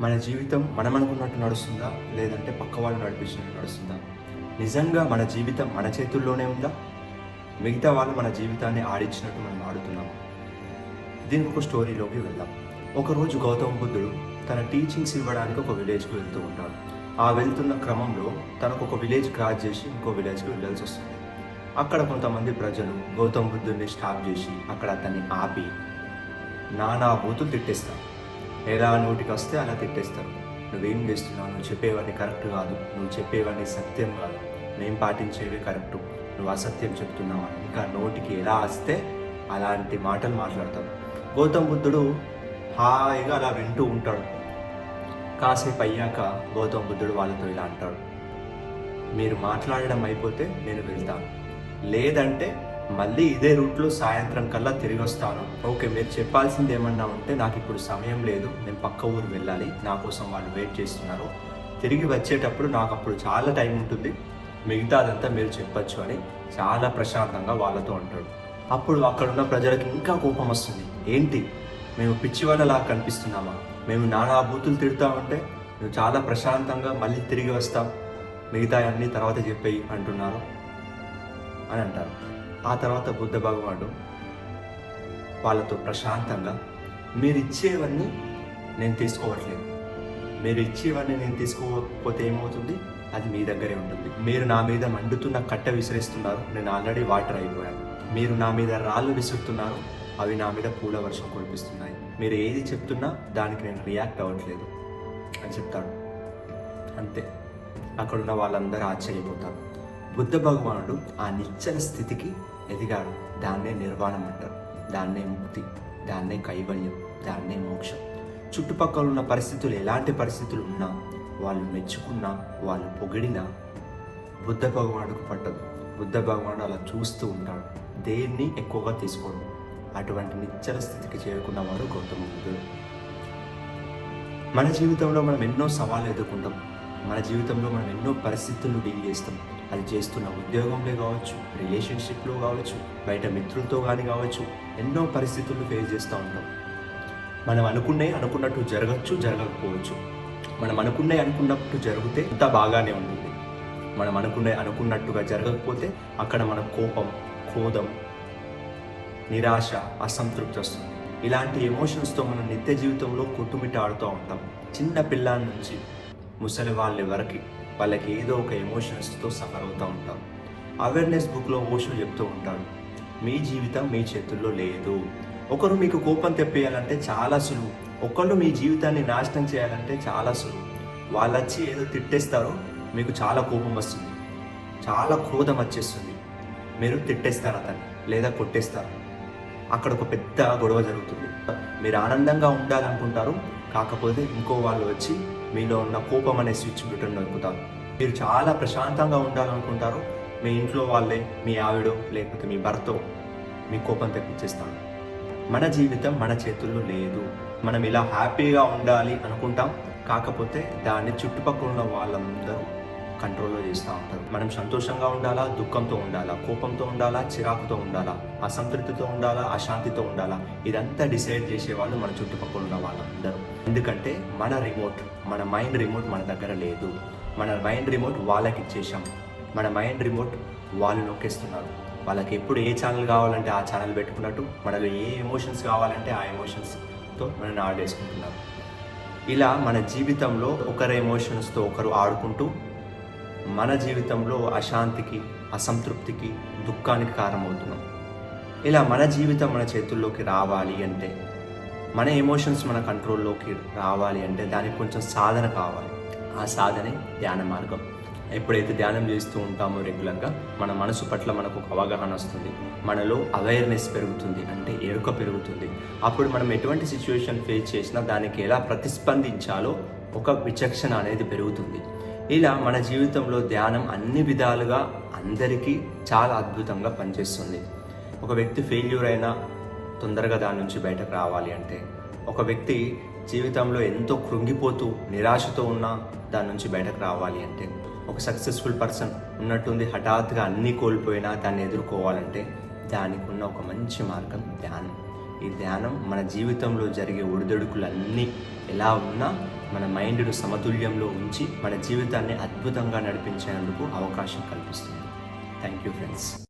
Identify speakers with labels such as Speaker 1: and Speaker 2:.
Speaker 1: మన జీవితం మనం అనుకున్నట్టు నడుస్తుందా? లేదంటే పక్క వాళ్ళు నడిపించినట్టు నడుస్తుందా? నిజంగా మన జీవితం మన చేతుల్లోనే ఉందా? మిగతా వాళ్ళు మన జీవితాన్ని ఆడించినట్టు మనం ఆడుతున్నాము? దీనికి ఒక స్టోరీలోకి వెళ్దాం. ఒకరోజు గౌతమ బుద్ధుడు తన టీచింగ్స్ ఇవ్వడానికి ఒక విలేజ్కి వెళ్తూ ఉంటాడు. ఆ వెళ్తున్న క్రమంలో తనకు ఒక విలేజ్ క్రాస్ చేసి ఇంకో విలేజ్కి వెళ్ళాల్సి వస్తుంది. అక్కడ కొంతమంది ప్రజలు గౌతమ బుద్ధుడిని స్టాప్ చేసి అక్కడ అతన్ని ఆపి నానా బూతులు తిట్టేస్తారు. ఎలా నోటికి వస్తే అలా తిట్టేస్తారు. నువ్వేం చేస్తున్నావు? నువ్వు చెప్పేవన్నీ కరెక్ట్ కాదు. నువ్వు చెప్పేవన్నీ సత్యం కాదు. మేము పాటించేవి కరెక్టు. నువ్వు అసత్యం చెప్తున్నావు? అని ఇంకా నోటికి ఎలా వస్తే అలాంటి మాటలు మాట్లాడతాడు గౌతమ్ బుద్ధుడు హాయిగా అలా వింటూ ఉంటాడు. కాసేపు అయ్యాక గౌతమ్ బుద్ధుడు వాళ్ళతో ఇలా అంటాడు. మీరు మాట్లాడడం అయిపోతే నేను వెళ్తాను. లేదంటే మళ్ళీ ఇదే రూట్లో సాయంత్రం కల్లా తిరిగి వస్తాను ఓకే మీరు చెప్పాల్సింది ఏమన్నా ఉంటే నాకు ఇప్పుడు సమయం లేదు. నేను పక్క ఊరు వెళ్ళాలి. నా కోసం వాళ్ళు వెయిట్ చేస్తున్నారు. తిరిగి వచ్చేటప్పుడు నాకు అప్పుడు చాలా టైం ఉంటుంది. మిగతాదంతా మీరు చెప్పచ్చు అని చాలా ప్రశాంతంగా వాళ్ళతో అంటాడు అప్పుడు అక్కడ ఉన్న ప్రజలకు ఇంకా కోపం వస్తుంది. ఏంటి? మేము పిచ్చివాళ్ళలా కనిపిస్తున్నామా? మేము నానా బూతులు తిడతామంటే? నువ్వు చాలా ప్రశాంతంగా మళ్ళీ తిరిగి వస్తాం మిగతా అన్ని తర్వాత చెప్పేయి అంటున్నారు. అని అంటారు. ఆ తర్వాత బుద్ధ భగవానుడు వాళ్ళతో ప్రశాంతంగా మీరు ఇచ్చేవన్నీ నేను తీసుకోవట్లేదు. మీరు ఇచ్చేవన్నీ నేను తీసుకోకపోతే ఏమవుతుంది? అది మీ దగ్గరే ఉంటుంది. మీరు నా మీద మండుతున్న కట్ట విసిరేస్తున్నారు. నేను ఆల్రెడీ వాటర్ అయిపోయాను. మీరు నా మీద రాళ్ళు విసురుతున్నారు. అవి నా మీద పూల వర్షం కురిపిస్తున్నాయి. మీరు ఏది చెప్తున్నా దానికి నేను రియాక్ట్ అవ్వట్లేదు. అని చెప్తాడు. అంతే. అక్కడున్న వాళ్ళందరూ ఆశ్చర్యపోతారు. బుద్ధ భగవానుడు ఆ నిశ్చల స్థితికి ఎదిగాడు. దాన్నే నిర్వాణం అంటారు. దాన్నే ముక్తి దాన్నే కైవల్యం దాన్నే మోక్షం. చుట్టుపక్కల ఉన్న పరిస్థితులు ఎలాంటి పరిస్థితులు ఉన్నా వాళ్ళు మెచ్చుకున్నా వాళ్ళు పొగిడినా బుద్ధ భగవానుడికి పట్టదు. బుద్ధ భగవానుడు అలా చూస్తూ ఉంటాడు. దేన్ని ఎక్కువగా తీసుకోడు? అటువంటి నిచ్చల స్థితికి చేరుకున్నవాడు గౌతమ బుద్ధుడు. మన జీవితంలో మనం ఎన్నో సవాళ్ళు ఎదుర్కొంటాం. మన జీవితంలో మనం ఎన్నో పరిస్థితులను డీల్ చేస్తాం. అది చేస్తున్న ఉద్యోగంలో కావచ్చు రిలేషన్షిప్లో కావచ్చు బయట మిత్రులతో కానీ కావచ్చు ఎన్నో పరిస్థితులను ఫేస్ చేస్తూ ఉంటాం. మనం అనుకునే అనుకున్నట్టు జరగచ్చు జరగకపోవచ్చు. మనం అనుకునే అనుకున్నట్టు జరిగితే అంత బాగానే ఉంటుంది. మనం అనుకునే అనుకున్నట్టుగా జరగకపోతే అక్కడ మన కోపం క్రోధం నిరాశ అసంతృప్తి వస్తుంది. ఇలాంటి ఎమోషన్స్తో మనం నిత్య జీవితంలో కొట్టుమిట్టాడుతూ ఉంటాం. చిన్న పిల్లల నుంచి ముసలి వాళ్ళ వరకు వాళ్ళకి ఏదో ఒక ఎమోషన్స్తో సఫర్ అవుతూ ఉంటాం. అవేర్నెస్ బుక్లో ఓషో చెప్తూ ఉంటాడు మీ జీవితం మీ చేతుల్లో లేదు. ఒకరు మీకు కోపం తెప్పేయాలంటే చాలా సులువు. ఒకళ్ళు మీ జీవితాన్ని నాశనం చేయాలంటే చాలా సులువు. వాళ్ళు వచ్చి ఏదో తిట్టేస్తారో మీకు చాలా కోపం వస్తుంది. చాలా క్రోధం వచ్చేస్తుంది. మీరు తిట్టేస్తారు అతన్ని లేదా కొట్టేస్తారు. అక్కడ ఒక పెద్ద గొడవ జరుగుతుంది. మీరు ఆనందంగా ఉండాలనుకుంటారు కాకపోతే ఇంకో వాళ్ళు వచ్చి మీలో ఉన్న కోపం అనే స్విచ్ బటన్ నొక్కుతారు. మీరు చాలా ప్రశాంతంగా ఉండాలనుకుంటారు. మీ ఇంట్లో వాళ్ళే మీ ఆవిడో లేకపోతే మీ భర్తో మీ కోపం తెప్పించేస్తాను మన జీవితం మన చేతుల్లో లేదు. మనం ఇలా హ్యాపీగా ఉండాలి అనుకుంటాం. కాకపోతే దాన్ని చుట్టుపక్కల ఉన్న వాళ్ళందరూ కంట్రోల్లో చేస్తూ ఉంటారు. మనం సంతోషంగా ఉండాలా? దుఃఖంతో ఉండాలా? కోపంతో ఉండాలా? చిరాకుతో ఉండాలా? అసంతృప్తితో ఉండాలా? అశాంతితో ఉండాలా? ఇదంతా డిసైడ్ చేసేవాళ్ళు మన చుట్టుపక్కల ఉన్న వాళ్ళందరూ. ఎందుకంటే మన రిమోట్ మన మైండ్ రిమోట్ మన దగ్గర లేదు. మన మైండ్ రిమోట్ వాళ్ళకి ఇచ్చేసాం మన మైండ్ రిమోట్ వాళ్ళు నొక్కేస్తున్నారు. వాళ్ళకి ఎప్పుడు ఏ ఛానల్ కావాలంటే ఆ ఛానల్ పెట్టుకున్నట్టు మనలో ఏ ఎమోషన్స్ కావాలంటే ఆ ఎమోషన్స్తో మనం ఆడేసుకుంటున్నారు. ఇలా మన జీవితంలో ఒకరి ఎమోషన్స్తో ఒకరు ఆడుకుంటూ మన జీవితంలో అశాంతికి అసంతృప్తికి దుఃఖానికి కారణమవుతున్నాం. ఇలా మన జీవితం మన చేతుల్లోకి రావాలి అంటే మన ఎమోషన్స్ మన కంట్రోల్లోకి రావాలి అంటే దానికి కొంచెం సాధన కావాలి. ఆ సాధనే ధ్యాన మార్గం. ఎప్పుడైతే ధ్యానం చేస్తూ ఉంటామో రెగ్యులర్గా మన మనసు పట్ల మనకు ఒక అవగాహన వస్తుంది. మనలో అవేర్నెస్ పెరుగుతుంది అంటే ఎరుక పెరుగుతుంది. అప్పుడు మనం ఎటువంటి సిచ్యువేషన్ ఫేస్ చేసినా దానికి ఎలా ప్రతిస్పందించాలో ఒక విచక్షణ అనేది పెరుగుతుంది. ఇలా మన జీవితంలో ధ్యానం అన్ని విధాలుగా అందరికీ చాలా అద్భుతంగా పనిచేస్తుంది. ఒక వ్యక్తి ఫెయిల్యూర్ అయినా తొందరగా దాని నుంచి బయటకు రావాలి అంటే ఒక వ్యక్తి జీవితంలో ఎంతో కృంగిపోతూ నిరాశతో ఉన్న దాని నుంచి బయటకు రావాలి అంటే ఒక సక్సెస్ఫుల్ పర్సన్ ఉన్నట్టుంది హఠాత్తుగా అన్నీ కోల్పోయినా దాన్ని ఎదుర్కోవాలంటే దానికి ఉన్న ఒక మంచి మార్గం ధ్యానం. ఈ ధ్యానం మన జీవితంలో జరిగే ఒడిదొడుకులన్నీ ఎలా ఉన్నా మన మైండ్ను సమతుల్యంలో ఉంచి మన జీవితాన్ని అద్భుతంగా నడిపించేందుకు అవకాశం కల్పిస్తుంది. Thank you friends.